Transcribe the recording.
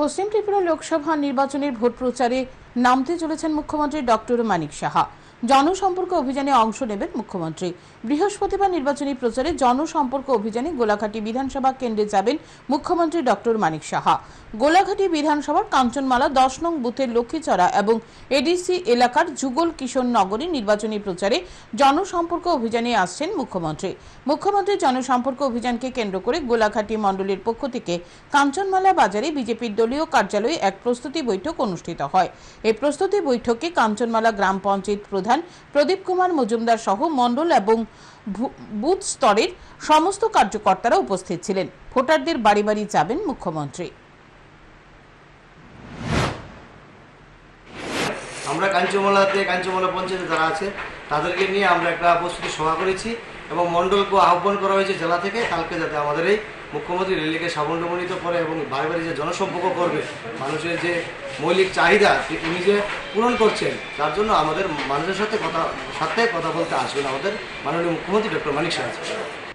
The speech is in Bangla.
পশ্চিম ত্রিপুরা লোকসভা নির্বাচনের ভোট প্রচারে নামতে চলেছেন মুখ্যমন্ত্রী ডক্টর মানিক সাহা। জনসম্পর্ক অভিযানে অংশ নেবেন মুখ্যমন্ত্রী। বৃহস্পতিবার নির্বাচনী প্রচারে জনসম্পর্ক অভিযানে গোলাঘাটি বিধানসভা কেন্দ্রে যাবেন মুখ্যমন্ত্রী ডক্টর মানিক সাহা। গোলাঘাটি বিধানসভার কাঞ্চনমালা দশ নং বুথের লক্ষ্মীচড়া এবং এডিসি এলাকার যুগল কিশোর নগরী নির্বাচনী প্রচারে জনসম্পর্ক অভিযানে আসছেন মুখ্যমন্ত্রী। মুখ্যমন্ত্রী জনসম্পর্ক অভিযানকে কেন্দ্র করে গোলাঘাটি মণ্ডলের পক্ষ থেকে কাঞ্চনমালা বাজারে বিজেপির দলীয় কার্যালয়ে এক প্রস্তুতি বৈঠক অনুষ্ঠিত হয়। এই প্রস্তুতি বৈঠকে কাঞ্চনমালা গ্রাম পঞ্চায়েত প্রধান প্রদীপ কুমার মজুমদার সহ মণ্ডল এবং বুথ স্তরের সমস্ত কার্যকর্তারা উপস্থিত ছিলেন। ভোটারদের বাড়ি বাড়ি যাবেন মুখ্যমন্ত্রী। আমরা কাঞ্চমলাতে কাঞ্চমলা পঞ্চায়েতে যারা আছে, তাদেরকে নিয়ে আমরা একটা প্রস্তুতি সভা করেছি। এবং মণ্ডলকে আহ্বান করা হয়েছে জেলা থেকে, কালকে যাতে আমাদের এই মুখ্যমন্ত্রী রেলিকে সাবন্ডমণিত করে এবং বাড়ি বারে যে জনসম্পর্ক করবে, মানুষের যে মৌলিক চাহিদা উনি যে পূরণ করছেন, তার জন্য আমাদের মানুষের সাথে কথা সাথে কথা বলতে আসবেন আমাদের মাননীয় মুখ্যমন্ত্রী ডক্টর মানিক সাহা